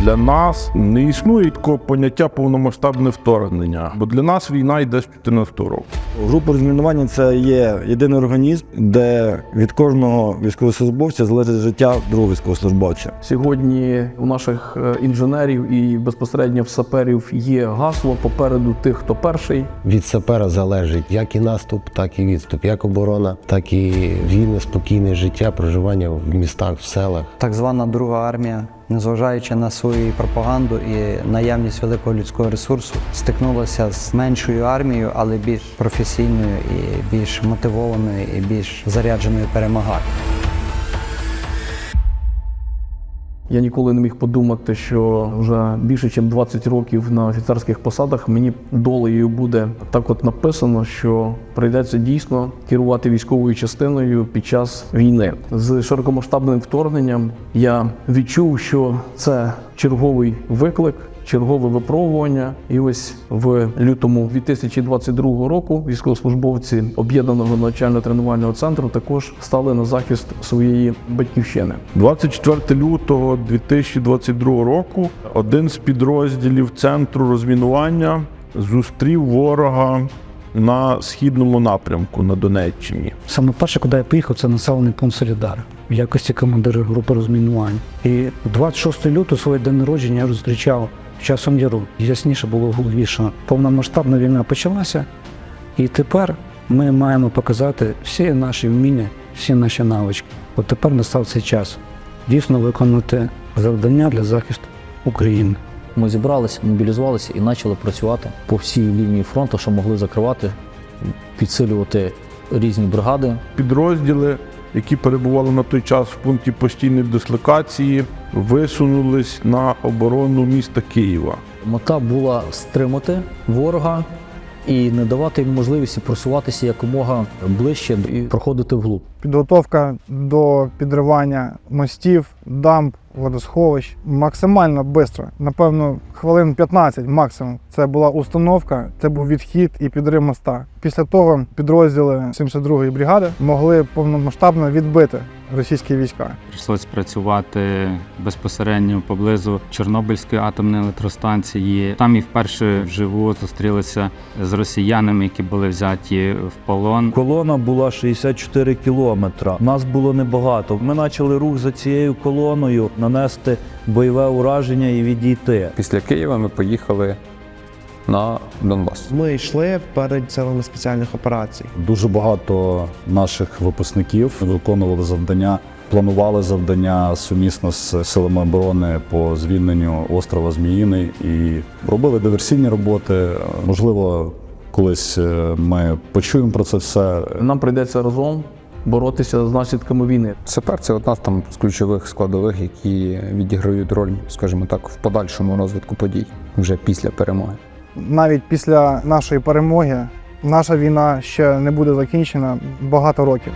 Для нас не існує такого поняття повномасштабне вторгнення, бо для нас війна йде з 14 року. Група розмінування це є єдиний організм, де від кожного військовослужбовця залежить життя другого військовослужбовця. Сьогодні у наших е, інженерів і безпосередньо в саперів є гасло попереду тих, хто перший. Від сапера залежить як і наступ, так і відступ, як оборона, так і вільне, спокійне життя, проживання в містах, в селах. Так звана друга армія, незважаючи на свою пропаганду і наявність великого людського ресурсу, стикнулася з меншою армією, але більш професійною і більш мотивованою і більш зарядженою перемагати. Я ніколи не міг подумати, що вже більше ніж 20 років на офіцерських посадах мені долею буде так от написано, що прийдеться дійсно керувати військовою частиною під час війни. З широкомасштабним вторгненням я відчув, що це черговий виклик. Чергове випробування, і ось в лютому 2022 року військовослужбовці об'єднаного навчально-тренувального центру також стали на захист своєї батьківщини. 24 лютого 2022 року один з підрозділів центру розмінування зустрів ворога на східному напрямку на Донеччині. Саме перше, куди я поїхав, це населений пункт Солідар в якості командира групи розмінування. І 26 лютого своє день народження я зустрічав часом яру. Ясніше було в голові, що повномасштабна війна почалася, і тепер ми маємо показати всі наші вміння, всі наші навички. От тепер настав цей час дійсно виконати завдання для захисту України. Ми зібралися, мобілізувалися і почали працювати по всій лінії фронту, що могли закривати, підсилювати різні бригади. Підрозділи, які перебували на той час в пункті постійної дислокації, висунулись на оборону міста Києва. Мета була стримати ворога і не давати їм можливості просуватися якомога ближче і проходити вглуб. Підготовка до підривання мостів, дамб, водосховищ максимально швидко. Напевно, хвилин 15 максимум. Це була установка, це був відхід і підрив моста. Після того підрозділи 72-ї бригади могли повномасштабно відбити російські війська. Прийшлось працювати безпосередньо поблизу Чорнобильської атомної електростанції. Там і вперше вживу зустрілися з росіянами, які були взяті в полон. Колона була 64 кілометра. Нас було небагато. Ми почали рух за цією колоною нанести бойове ураження і відійти. Після Києва ми поїхали на Донбас. Ми йшли перед силами спеціальних операцій. Дуже багато наших випускників виконували завдання, планували завдання сумісно з силами оборони по звільненню острова Зміїний і робили диверсійні роботи. Можливо, колись е, ми почуємо про це все. Нам прийдеться разом боротися з наслідками війни. Сапер це одна з там з ключових складових, які відіграють роль, скажімо так, в подальшому розвитку подій вже після перемоги. Навіть після нашої перемоги наша війна ще не буде закінчена багато років.